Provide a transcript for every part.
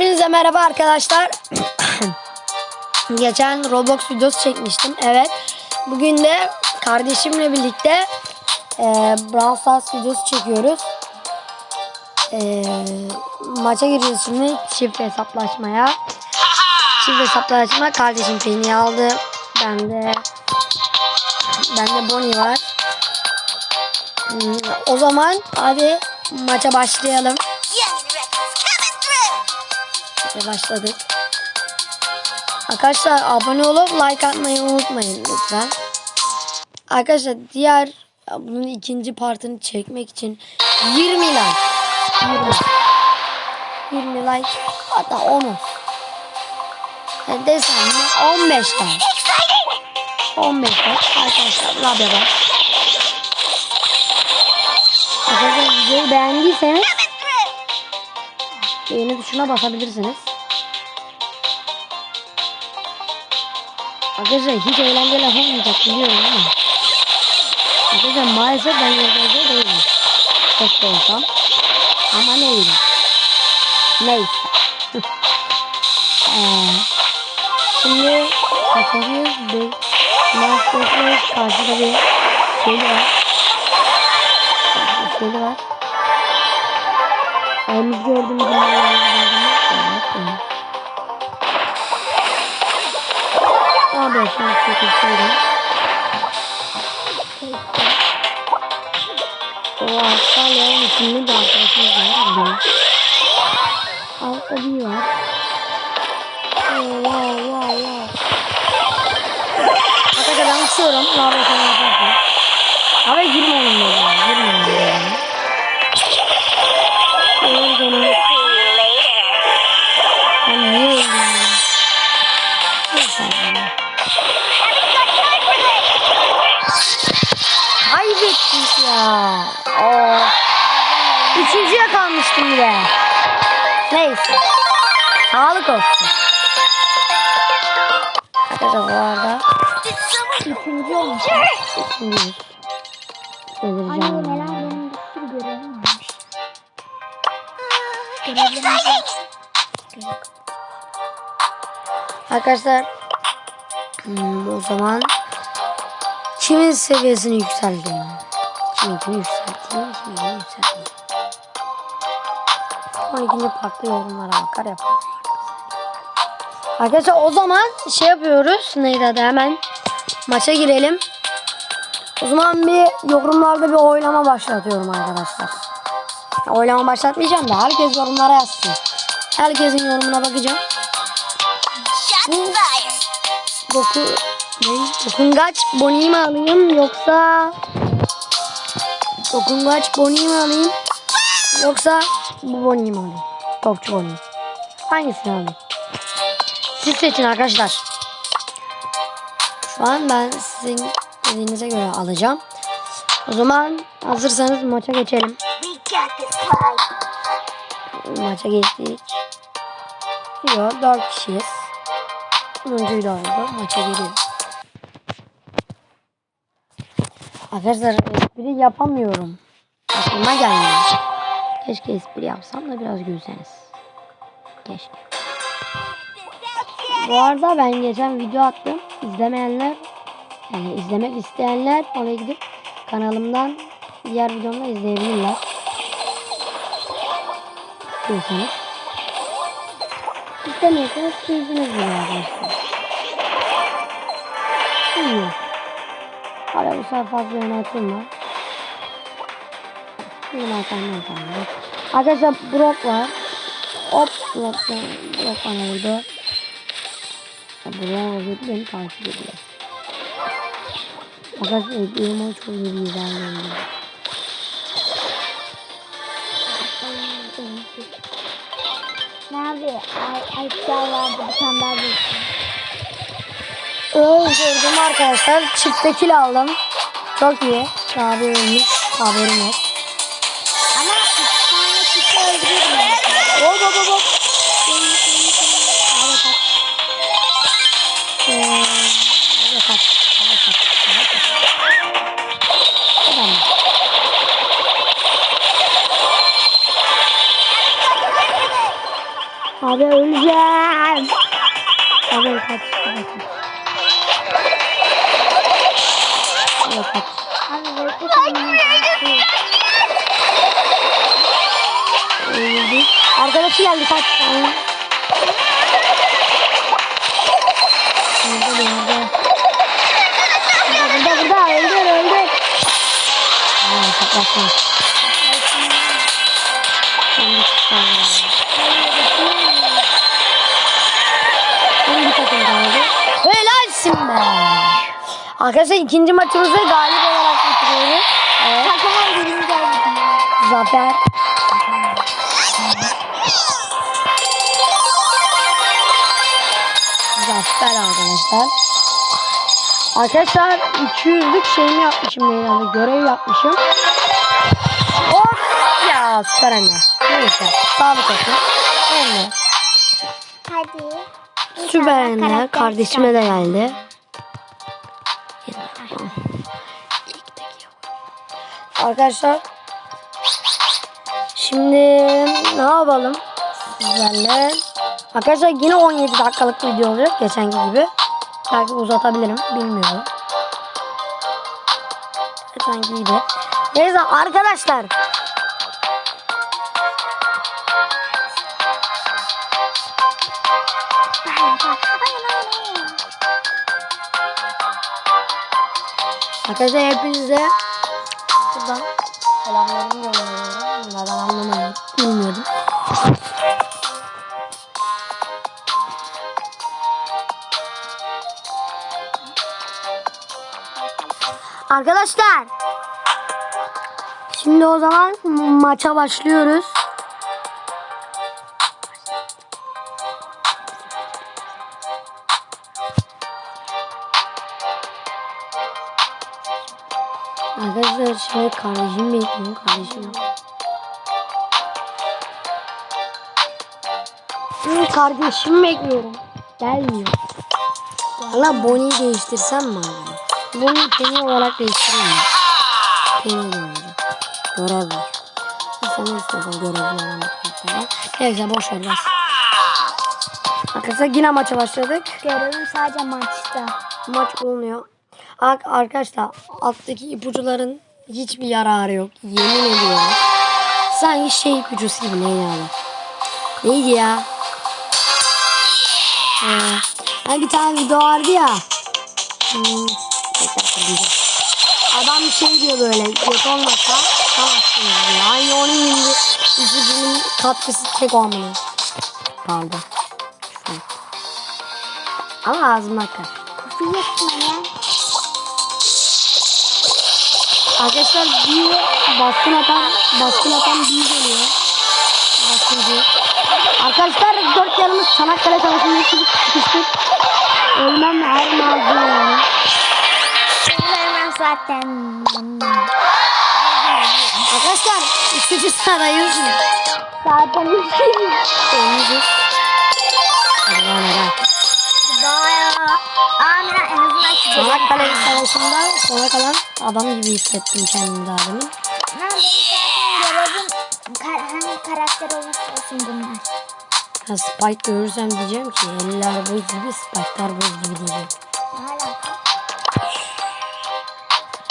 Hepinize merhaba arkadaşlar. Geçen Roblox videosu çekmiştim. Evet. Bugün de kardeşimle birlikte e, Brawl Stars videosu çekiyoruz. E, maça gireceğiz şimdi çift hesaplaşmaya. Çift hesaplaşma kardeşim Penny aldı. Ben de ben de Bonnie var. Hmm, O zaman hadi maça başlayalım. Ve başladık. Arkadaşlar abone olup like atmayı unutmayın lütfen. Arkadaşlar diğer bunun ikinci partını çekmek için 20 like. 20. 20 like hatta 10 yani desem mi 15 like. 15 like arkadaşlar labya bak. Arkadaşlar videoyu beğendiyseniz beğeni tuşuna basabilirsiniz. Arkadaşlar hiç eğlenceli olmayacak biliyorum ama. Arkadaşlar maalesef ben eğlenceli değilim. Keşke olsam. Ama neydim? Neyse. ee, şimdi kaçırıyoruz. Bir Masterchef karşıda bir şeyli var. Bir şeyli var. Ayımız gördüğümüz gibi. Evet. evet. Şu an çekilseydim. O Avustralya'nın içinde de arkadaşımız var. Altta bir var. Wow wow wow. Arkadaşlar ben uçuyorum. Ne yapıyorsun yaparsın. Abi olsun. Arkadaşlar bu arada üçüncü olmuş. Üçüncüyüz. Delireceğim ya. benim bir sürü görevim varmış. Exciting. Arkadaşlar hmm, o zaman kimin seviyesini yükselteyim? Kiminkini yükselteyim, kiminkini yükselteyim. 12. farklı yorumlara bakar yapalım. Arkadaşlar o zaman şey yapıyoruz. Neydi adı hemen maça girelim. O zaman bir yorumlarda bir oylama başlatıyorum arkadaşlar. Oylama başlatmayacağım da herkes yorumlara yazsın. Herkesin yorumuna bakacağım. Fired. Doku, ne? Dokungaç Bonnie'yi mi alayım yoksa Dokungaç Bonnie'yi mi alayım yoksa bu Bonnie'yi mi alayım? Topçu Bonnie. Hangisini alayım? Siz seçin arkadaşlar. Şu an ben sizin dediğinize göre alacağım. O zaman hazırsanız maça geçelim. Maça geçtik. Yok 4 kişiyiz. Sonuncuyu da oldu. Maça geliyoruz. Arkadaşlar espri yapamıyorum. Aklıma gelmiyor. Keşke espri yapsam da biraz gülseniz. Keşke. Bu arada ben geçen video attım. İzlemeyenler yani izlemek isteyenler oraya gidip kanalımdan diğer videomda izleyebilirler. İstiyorsanız. İstemiyorsanız keyfiniz bilir arkadaşlar. Bilmiyorum. Hala bu sefer fazla yönetim var. Benim arkamdan kaldı. Arkadaşlar Brock var. Hop Brock, Brock bana vurdu. Brock vurdu beni takip ediyor. Arkadaşlar ediyorum çok iyi bir ilerliyorum. Ne abi? Ay, ay vardı bir tane daha. Öldürdüm arkadaşlar. Çifte kill aldım. Çok iyi. Abi ölmüş. Haberim yok. Abi öleceğim. Abi kaç. Abi kaç. Abi kaç. Abi bekle kendini. Öldü. Arkadaşı geldi kaç. Ay. Burada bir yerde. Burada burada burada öldür öldür. Aa saklasın. Arkadaşlar ikinci maçımızı galip olarak bitiriyoruz. Evet. Takımın birinci. Zafer. Zafer arkadaşlar. Arkadaşlar 200'lük şeyimi yapmışım meydanda. Görev yapmışım. Hop ya süper anne. Neyse. Sağlık olsun. Anne. Hadi. Süper anne. Kardeşime de geldi. Arkadaşlar şimdi ne yapalım sizlerle? Arkadaşlar yine 17 dakikalık video olacak geçenki gibi. Belki uzatabilirim bilmiyorum. Geçenki gibi. Neyse arkadaşlar Arkadaşlar hepinize Arkadaşlar Şimdi o zaman maça başlıyoruz. Arkadaşlar şimdi kardeşim bekliyorum kardeşim. Şimdi kardeşim bekliyorum. Gelmiyor. Allah Bonnie'yi değiştirsem mi abi? Bonnie'yi Penny olarak değiştireyim mi? Penny de olacak. Görev var. Ne istiyorsan görevli olan karakter. Neyse boş ver. Arkadaşlar yine maça başladık. Görevim sadece maçta. Maç bulunuyor. Ar- Arkadaşlar alttaki ipucuların hiçbir yararı yok. Yemin ediyorum. Sanki şey ipucusu gibi neydi abi? Neydi ya? Ee, hani bir tane video vardı ya. Hmm, tekrar hatırlayacağım. Adam şey diyor böyle. Göt olmasa tamamsın diyor. Aynı onun gibi ipucunun katkısı tek o amına. Pardon. Ama ağzımdan kaç. Kutu yetme ya. Arkadaşlar bir baskın atan baskın atan bir geliyor. Baskıncı. Arkadaşlar dört yanımız Çanakkale Savaşı'nda sıkıştık. Ölmem her mazlum yani. Zaten. Arkadaşlar üçüncü sıradayız. Zaten üçüncü. Hadi. Baya. Amina en azından şu Çanakkale Savaşı'nda sona kalan adam gibi hissettim kendimi daha demin. Benim zaten görevim kar hangi karakter olursa olsun bunlar. Ha, Spike görürsem diyeceğim ki eller buz gibi Spike'lar buz gibi diyeceğim. Alaka?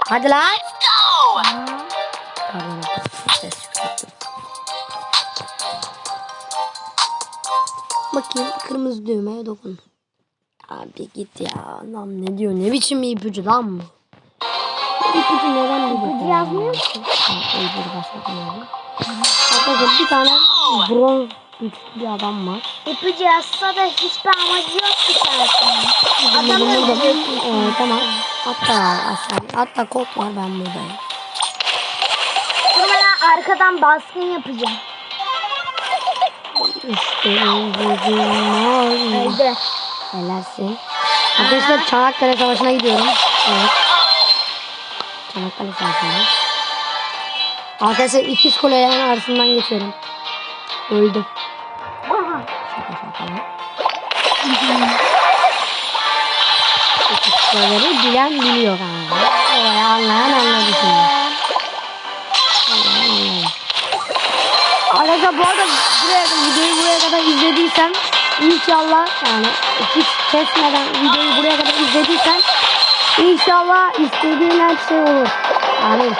Hadi lan. Go! Pardon. Ses yükselttim. Bakayım kırmızı düğmeye dokun. Abi git ya. Lan ne diyor? Ne biçim bir ipucu lan bu? Bu ipucu neden bir İpucu yazmıyor başlatmıyorum. Arkadaşlar bir tane bronz güçlü bir adam var. İpucu yazsa da hiçbir amacı yok ki zaten. Adam Bunu da- öldürüyorsun. Ee, tamam. Hatta aşağı. Kod var ben buradayım. Dur ben arkadan baskın yapacağım. Vücudum var. Öldü. Helalsin. Arkadaşlar Çanakkale Savaşı'na gidiyorum. Evet. Çanakkale Savaşı'na. Arkadaşlar ikiz kulelerin arasından geçiyorum. Öldüm. Şaka şaka. Kuleleri bilen biliyor kanka. Olayı anlayan anladı şimdi. Anlayan anladı. Bu arada buraya, videoyu buraya kadar izlediysen inşallah yani hiç kesmeden videoyu buraya kadar izlediysen inşallah istediğin her şey olur. Amin.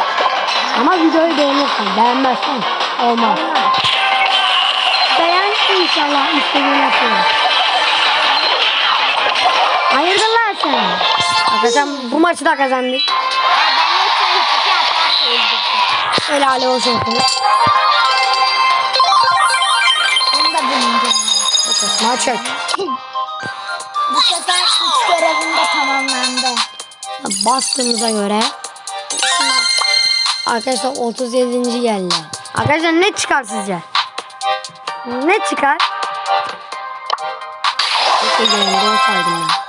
Ama videoyu beğenirsen, beğenmezsen olmaz. Beğen inşallah istediğin her şey olur. Hayırdır sen? Arkadaşlar bu maçı da kazandık. Helal olsun. Bunu da bilince. Maç yok. Bu sefer üç görevim de tamamlandı. Bastığımıza göre Arkadaşlar 37. geldi. Arkadaşlar ne çıkar sizce? Ne çıkar? Çok iyi olsaydım ben.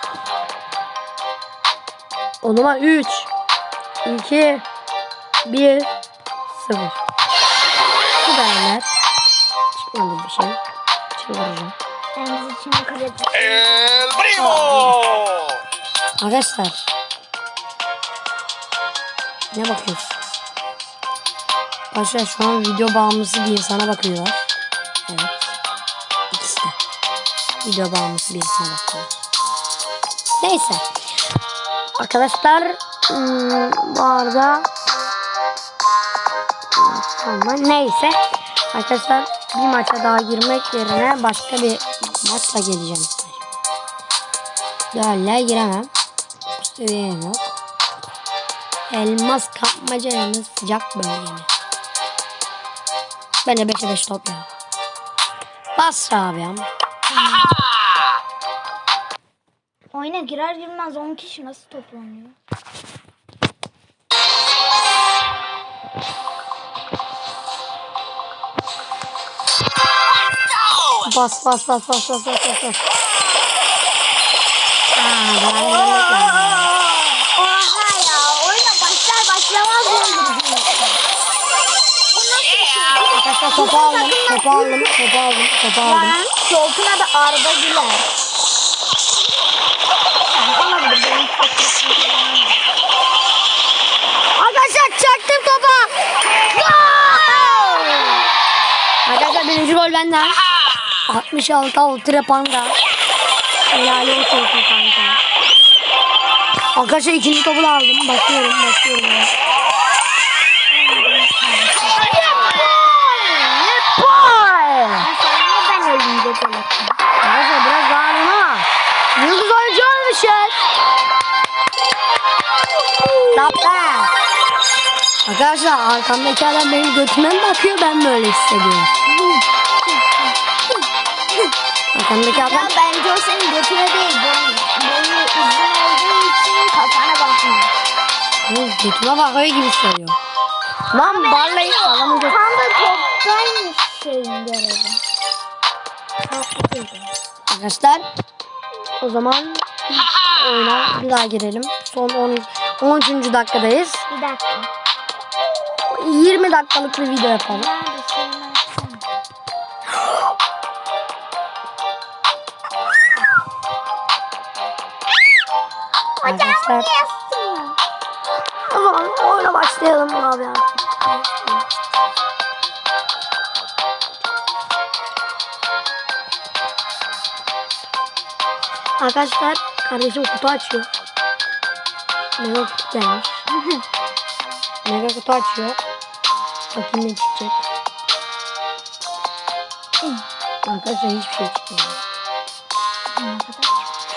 O zaman 3 2 1 0 Bu da Ender. Çıkmadı bir şey. Kadar El primo. Arkadaşlar. Ne bakıyorsun? Arkadaşlar şu an video bağımlısı bir insana bakıyorlar. Evet. İkisi de. Video bağımlısı bir insana bakıyor. Neyse. Arkadaşlar hmm, bu arada neyse. Arkadaşlar bir maça daha girmek yerine başka bir maçla geleceğim. Duelle giremem. Seviyem yok. Elmas kapmaca yalnız sıcak bölgemi. Bence 5'e 5 top ya. Bas abi ama. Oyuna girer girmez 10 kişi nasıl toplanıyor? Bas bas bas bas bas bas bas. Aa, girmek lazım. Oha ya oyuna başlar başlamaz öldürdü. Arkadaşlar topu aldım, topu aldım, topu aldım, topu aldım. Ben Şolkun adı Arda Güler. Yani olabilir benim Arkadaşlar çaktım topa. Gol! Arkadaşlar birinci gol benden. 66 ultra panda. Helal olsun kanka. Arkadaşlar ikinci topu da aldım. Bakıyorum, bakıyorum. Tapta. Arkadaşlar arkamdaki adam benim götüme mi bakıyor ben böyle hissediyorum. Arkamdaki adam Ya bence o senin götüne değil. Boyu, boyu uzun olduğu için kafana bakmıyor. Oğlum, götüme bakıyor gibi hissediyor. Lan vallahi adamın götü. Tam da toptaymış şeyin görevi. Arkadaşlar o zaman oyuna bir daha girelim. Son 10, 13. dakikadayız. Bir dakika. 20 dakikalık bir video yapalım. Arkadaşlar o zaman oyuna başlayalım abi artık. Arkadaşlar kardeşim kutu açıyor. Mega kutu gelmiş. Mega kutu açıyor. Bakayım ne çıkacak. Arkadaşlar hiçbir şey çıkmıyor.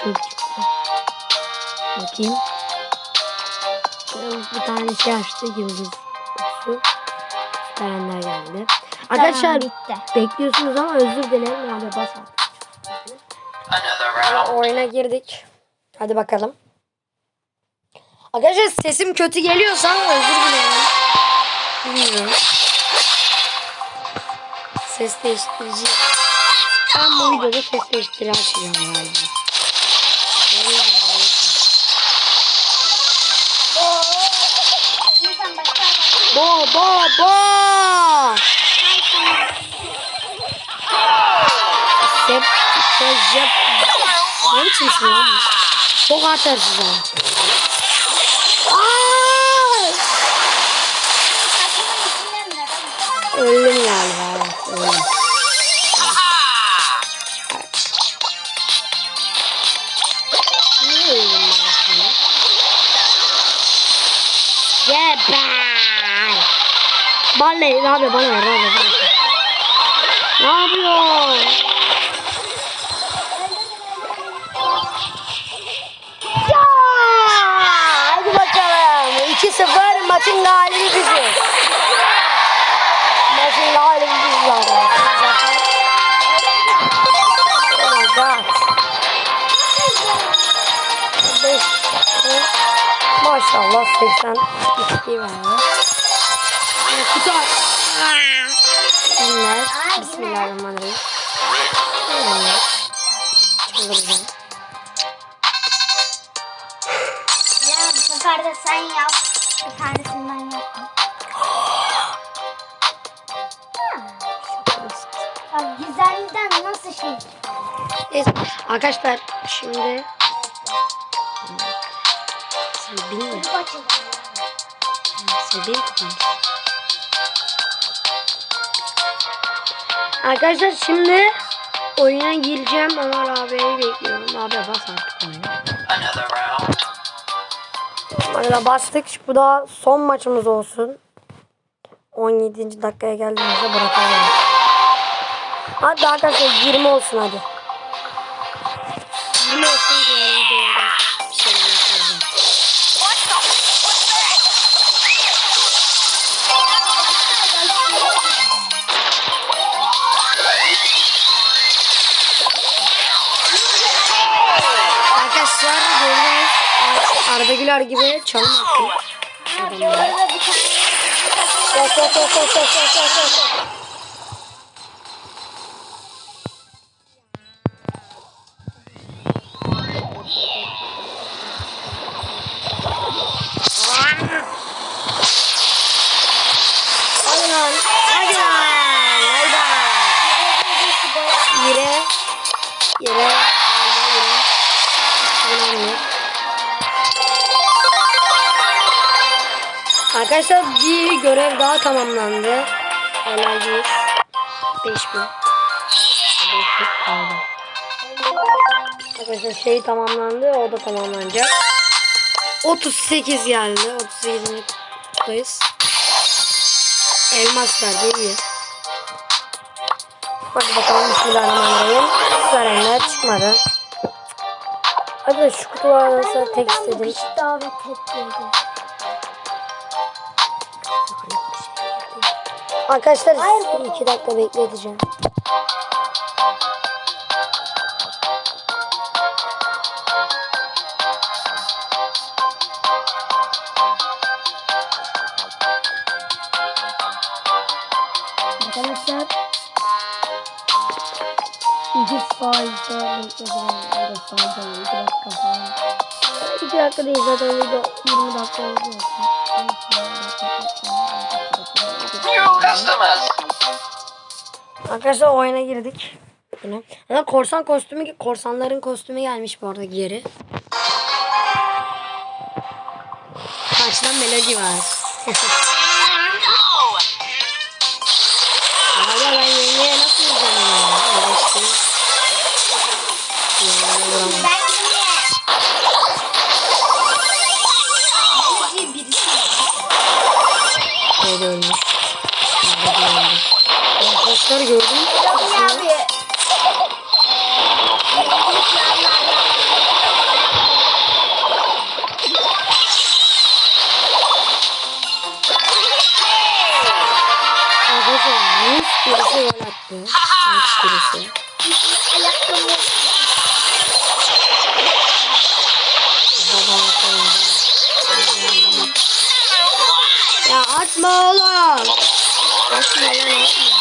Çok çıktı. Bakayım. Bir tane şey açtı yıldız kutusu. Süperenler geldi. Arkadaşlar bitti. bekliyorsunuz ama özür dilerim. Hadi bas artık. Oyuna girdik. Hadi bakalım. Arkadaşlar sesim kötü geliyorsa özür dilerim. Bilmiyorum. Ses değiştirici. Ben bu videoda ses değiştirici açacağım galiba. Bo bo bo. Sep sep Ne biçim şey lan? Çok atarsız. Aa! Öldüm galiba. Evet. Oğlum. Niye öldüm ben bana ver abi. bana. Ne yapıyor? Maşallah 80 XP verdi. Kutu aç. Bunlar. Bismillahirrahmanirrahim. Bunlar. Çıldıracağım. Ya bu sefer de sen yap. Bir tanesini ben yaptım. Bak güzellikten nasıl şey? Neyse arkadaşlar şimdi açıldı. Sen benim kupam. Arkadaşlar şimdi oyuna gireceğim ama abiyi bekliyorum. Abi bas artık oyuna. Hadi bastık. Bu da son maçımız olsun. 17. dakikaya geldiğimizde bırakalım. Hadi arkadaşlar 20 olsun hadi. Arda Güler gibi çalım attım. Adamlara. Orada bir tane Yok yok yok yok Arkadaşlar bir görev daha tamamlandı. Enerjiyiz. 5000. Pardon. Arkadaşlar şey tamamlandı. O da tamamlanacak. 38 geldi. 38. kutudayız. Elmas verdi iyi. Hadi bakalım Bismillahirrahmanirrahim. Verenler çıkmadı. Hadi şu kutulardan tek istedim. bir davet ettirdi. Arkadaşlar sizi iki dakika bekleteceğim. Arkadaşlar iki sayfa bekledim. Evet sayfa iki dakika falan. İki dakika değil zaten video 20 dakika oldu. New customers. Arkadaşlar oyuna girdik. Yine. Ama korsan kostümü, korsanların kostümü gelmiş bu arada geri. Karşıdan melodi var. Hala ben yengeye nasıl onu ya? Vuramam. Arkadaşlar Rus birisi gol attı. Rus birisi. Ya atma oğlum. Atma lan atma.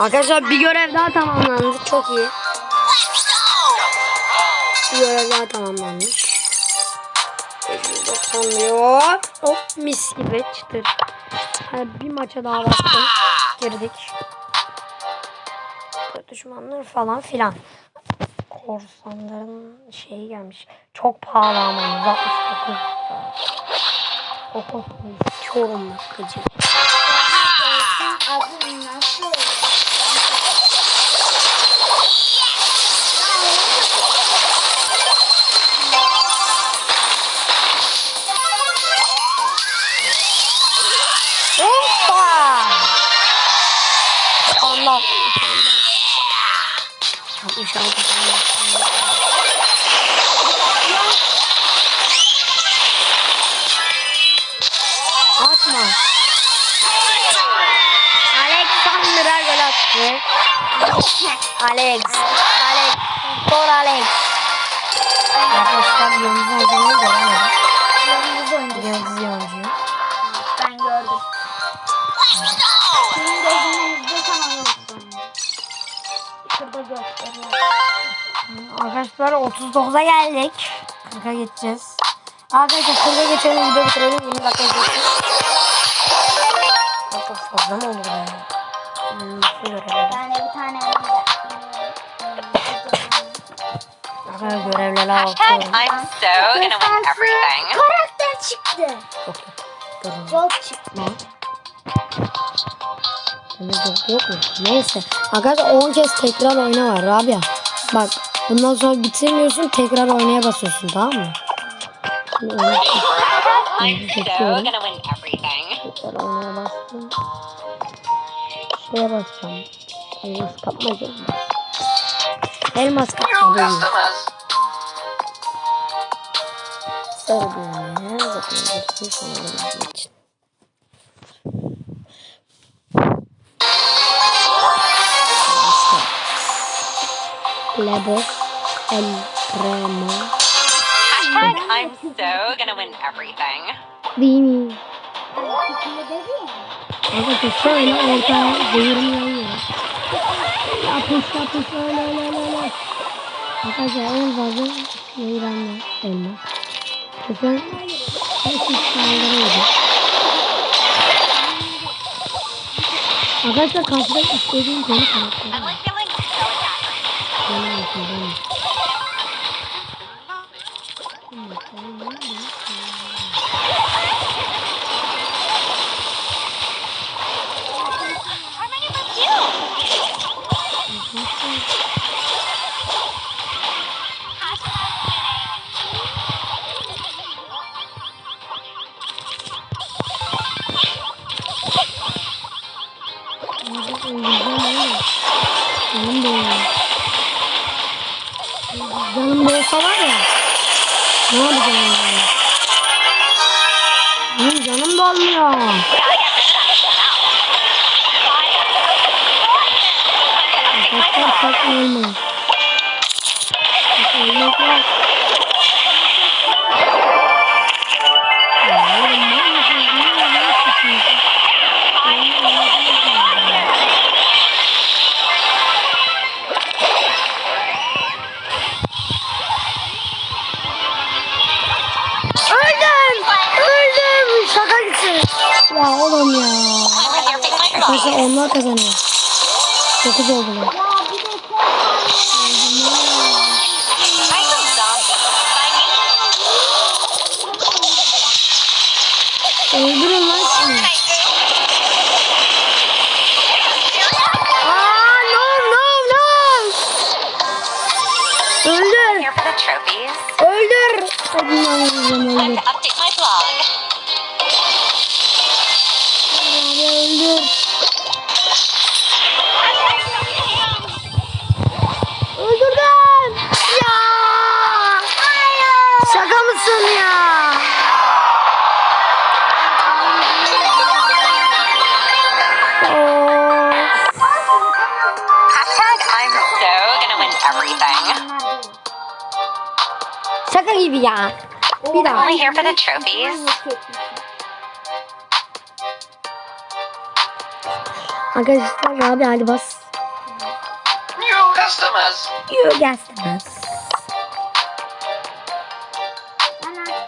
Arkadaşlar bir görev daha tamamlandı. Çok iyi. Bir görev daha tamamlanmış. 90 diyor. Hop mis gibi çıtır. Bir maça daha bastım. Girdik. Düşmanlar falan filan. Korsanların şeyi gelmiş. Çok pahalı ama 169. Oho, Çorum bakıcı. Adı nasıl? Alex. Alex. Gol Alex. Arkadaşlar yıldız oyuncuyu göremedim. Yıldız oyuncu. Yıldız oyuncuyu. Ben gördüm. Senin gözünde sana yıldız oyuncu. Şurada gösteriyor. Arkadaşlar 39'a geldik. 40'a geçeceğiz. Arkadaşlar 40'a geçelim video bitirelim 20 dakika geçelim. Çok fazla mı olur ya? Hmm? Ben de bir tane Arkadaşlar görevlere Hashtag bakıyorum. I'm so gonna win everything. Karakter çıktı. Yok. Durun. Çok çıktı. Temiz yok, yok mu? Neyse. Arkadaşlar 10 kez tekrar oyna var Rabia. Bak bundan sonra bitirmiyorsun tekrar oynaya basıyorsun tamam mı? Şimdi win everything. tekrar oynaya bastım. Şeye basacağım. Kapmaca. Elmas kapmaca değil. Customers. Sarı düğmeye zaten geçtim sonra benim için. Lebos El Premo Hashtag I'm so gonna win everything. Değil mi? Fikri dedi ya. Arkadaşlar şöyle ortaya zehirimi yayıyor. Yapış yapış öyle öyle öyle öyle. Arkadaşlar en fazla anne elma. Lütfen her şey saldırıydı. Arkadaşlar karşıda istediğim konu karakter. Benim için benim. Canım da Canım da var ya. Ne yapacağım yani? Benim canım da olmuyor. Arkadaşlar sakın ölmeyin. Sakın ölmek claws. onlar kazanıyor. 9 oldular. Öldürün lan şunu. Öldür. Öldür. Hadi lan öldür. Time to Gibi ya. Bir daha. Only here for the trophies. Arkadaşlar abi hadi bas. New customers.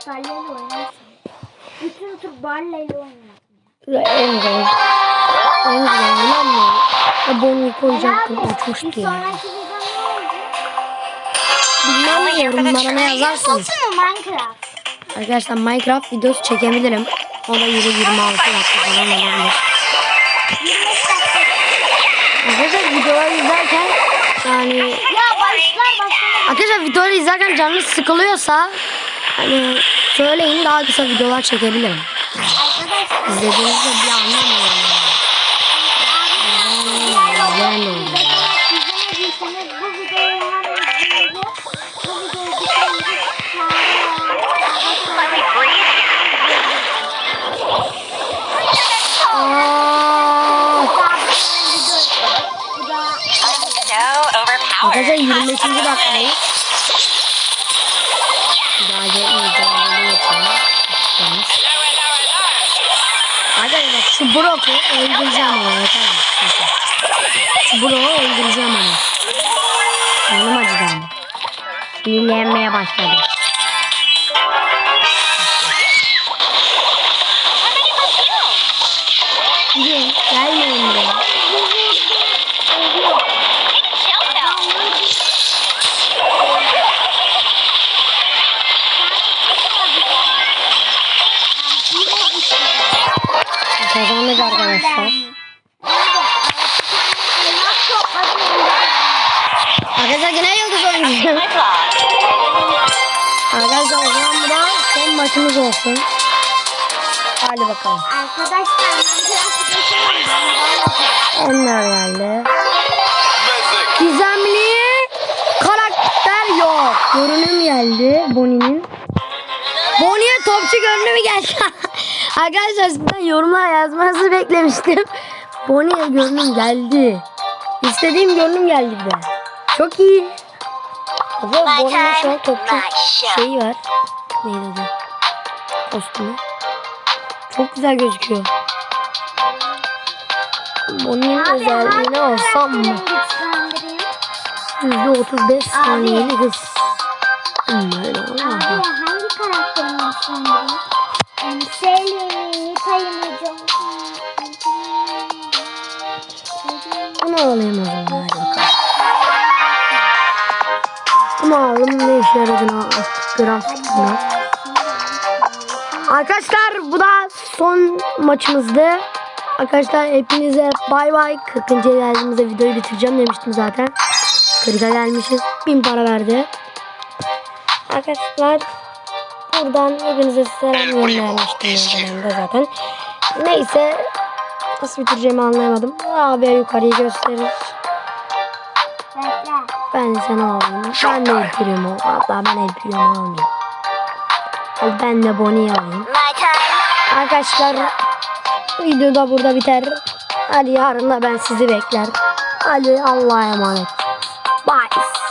Galya'yla oynarsın. Bütün otur Barley ile oynuyor. En zor. En? Ya Bonnie'yi koyacaktım. Bir sonraki video ne olacak? Bilmem yorumlara ne yazarsınız. Olsun mu Minecraft? Arkadaşlar Minecraft videosu çekebilirim. O da yılı 26 dakika falan olabilir. 25 dakika. Arkadaşlar videoları izlerken yani Ya başlar başlar. arkadaşlar videoları izlerken canınız sıkılıyorsa hani söyleyin daha kısa videolar çekebilirim. İzlediğinizde bir anlamıyorum. Yani. Brock'u öldüreceğim ama tamam. Brock'u öldüreceğim ama. Canım acıdı ama. Sinirlenmeye başladım. Arkadaşlar yine yıldız vlog. Arkadaşlar o zaman bu da son maçımız olsun. Hadi bakalım. Arkadaşlar. Onlar geldi. Gizemli karakter yok. Görünüm geldi Bonnie'nin. Bonnie'ye topçu görünümü geldi. Arkadaşlar sizden yorumlar yazmanızı beklemiştim. Bonnie'ye görünüm geldi. İstediğim görünüm geldi bir de. Çok iyi. Ama Bonnie'nin şu an topçu şeyi var. Neydi adı? Kostümü. Çok güzel gözüküyor. Bonnie'nin özelliğini alsam mı? güçlendireyim. %35 saniyeli hız. Hmm, öyle olmaz Abi hangi karakterimi güçlendireyim? Selim'i, Nita'yı mı? Bunu alayım o zaman Aldım ne işe yaradığını grafikine. Arkadaşlar bu da son maçımızdı. Arkadaşlar hepinize bay bay. 40. geldiğimizde videoyu bitireceğim demiştim zaten. 40'a gelmişiz. 1000 para verdi. Arkadaşlar buradan hepinize selam göndermiştim zaten. Neyse nasıl bitireceğimi anlayamadım. Abi yukarıyı gösterir. Ben sana alayım. Ben de El Primo. Hatta ben El Primo almayayım. Hadi Ben de Bonnie'yi alayım. Arkadaşlar video da burada biter. Hadi yarın da ben sizi bekler. Hadi Allah'a emanet.